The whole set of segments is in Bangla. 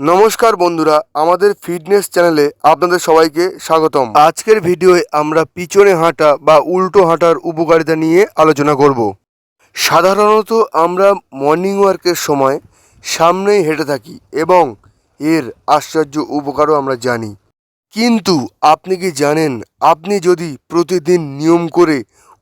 নমস্কার বন্ধুরা, আমাদের ফিটনেস চ্যানেলে আপনাদের সবাইকে স্বাগতম। আজকের ভিডিওয়ে আমরা পিছনে হাঁটা বা উল্টো হাঁটার উপকারিতা নিয়ে আলোচনা করব। সাধারণত আমরা মর্নিং ওয়ার্কের সময় সামনেই হেঁটে থাকি এবং এর আশ্চর্য উপকারও আমরা জানি। কিন্তু আপনি কি জানেন, আপনি যদি প্রতিদিন নিয়ম করে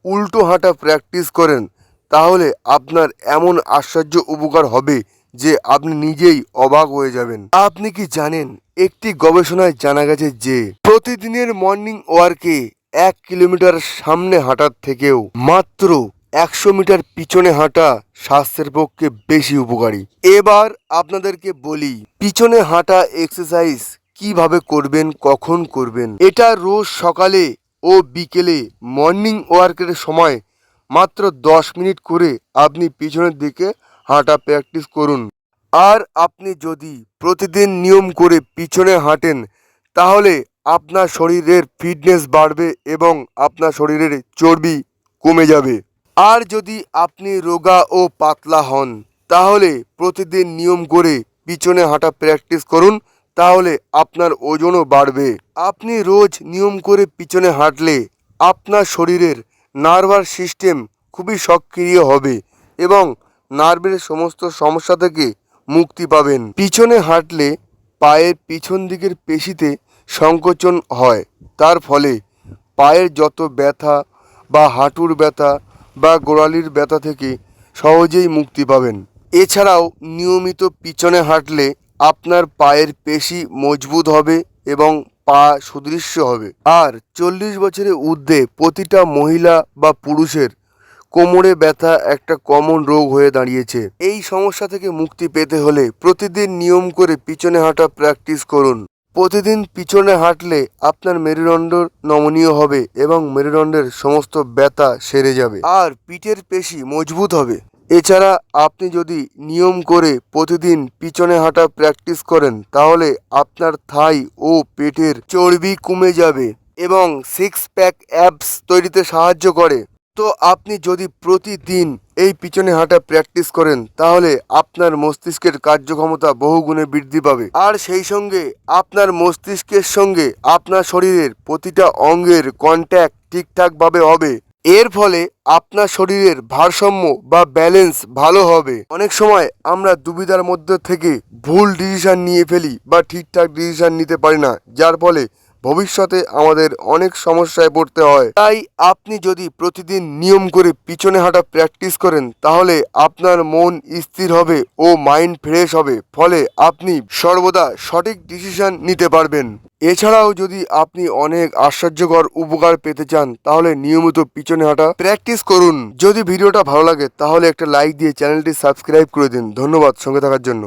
উল্টো হাঁটা প্র্যাকটিস করেন, তাহলে আপনার এমন আশ্চর্য উপকার হবে যে আপনি নিজেই অবাক হয়ে যাবেন। আপনি কি জানেন, একটি গবেষণায় জানা গেছে যে প্রতিদিনের মর্নিং ওয়ার্কে এক কিলোমিটার সামনে হাঁটার থেকেও মাত্র একশো মিটার পিছনে হাঁটা স্বাস্থ্যের পক্ষে বেশি উপকারী। এবার আপনাদেরকে বলি, পিছনে হাঁটা এক্সারসাইজ কীভাবে করবেন, কখন করবেন? এটা রোজ সকালে ও বিকেলে মর্নিং ওয়ার্কের সময় মাত্র দশ মিনিট করে আপনি পিছনের দিকে হাঁটা প্র্যাকটিস করুন। আর আপনি যদি প্রতিদিন নিয়ম করে পিছনে হাঁটেন, তাহলে আপনার শরীরের ফিটনেস বাড়বে এবং আপনার শরীরের চর্বি কমে যাবে। আর যদি আপনি রোগা ও পাতলা হন, তাহলে প্রতিদিন নিয়ম করে পিছনে হাঁটা প্র্যাকটিস করুন, তাহলে আপনার ওজনও বাড়বে। আপনি রোজ নিয়ম করে পিছনে হাঁটলে আপনার শরীরের নার্ভাস সিস্টেম খুবই সক্রিয় হবে এবং নার্ভের সমস্ত সমস্যা থেকে মুক্তি পাবেন। পিছনে হাঁটলে পায়ের পিছন দিকের পেশিতে সংকোচন হয়। তার ফলে পায়ের যত ব্যথা বা হাঁটুর ব্যথা বা গোড়ালির ব্যথা থেকে সহজেই মুক্তি পাবেন। এছাড়াও নিয়মিত পিছনে হাঁটলে আপনার পায়ের পেশি মজবুত হবে এবং পা সুদৃশ্য হবে। আর চল্লিশ বছরের ঊর্ধ্বে প্রতিটা মহিলা বা পুরুষের কোমরে ব্যথা একটা কমন রোগ হয়ে দাঁড়িয়েছে। এই সমস্যা থেকে মুক্তি পেতে হলে প্রতিদিন নিয়ম করে পিছনে হাঁটা প্র্যাকটিস করুন। প্রতিদিন পিছনে হাঁটলে আপনার মেরুদণ্ড নমনীয় হবে এবং মেরুদণ্ডের সমস্ত ব্যথা সেরে যাবে। আর পিঠের পেশি মজবুত হবে। এছাড়া আপনি যদি নিয়ম করে প্রতিদিন পিছনে হাঁটা প্র্যাকটিস করেন, তাহলে আপনার থাই ও পেটের চর্বি কমে যাবে এবং সিক্স প্যাক অ্যাপস তৈরিতে সাহায্য করে। তো আপনি যদি প্রতিদিন এই পিছনে হাঁটা প্র্যাকটিস করেন, তাহলে আপনার মস্তিষ্কের কার্যক্ষমতা বহুগুণে বৃদ্ধি পাবে। আর সেই সঙ্গে আপনার মস্তিষ্কের সঙ্গে আপনার শরীরের প্রতিটা অঙ্গের কন্ট্যাক্ট ঠিকঠাকভাবে হবে। এর ফলে আপনার শরীরের ভারসাম্য বা ব্যালেন্স ভালো হবে। অনেক সময় আমরা দুবিধার মধ্যে থেকে ভুল ডিসিশন নিয়ে ফেলি বা ঠিকঠাক ডিসিশন নিতে পারি না, যার ফলে ভবিষ্যতে আমাদের অনেক সমস্যায় পড়তে হয়। তাই আপনি যদি প্রতিদিন নিয়ম করে পিছনে হাঁটা প্র্যাকটিস করেন, তাহলে আপনার মন স্থির হবে ও মাইন্ড ফ্রেশ হবে। ফলে আপনি সর্বদা সঠিক ডিসিশন নিতে পারবেন। এছাড়াও যদি আপনি অনেক আশ্চর্যকর উপকার পেতে চান, তাহলে নিয়মিত পিছনে হাঁটা প্র্যাকটিস করুন। যদি ভিডিওটা ভালো লাগে, তাহলে একটা লাইক দিয়ে চ্যানেলটি সাবস্ক্রাইব করে দিন। ধন্যবাদ সঙ্গে থাকার জন্য।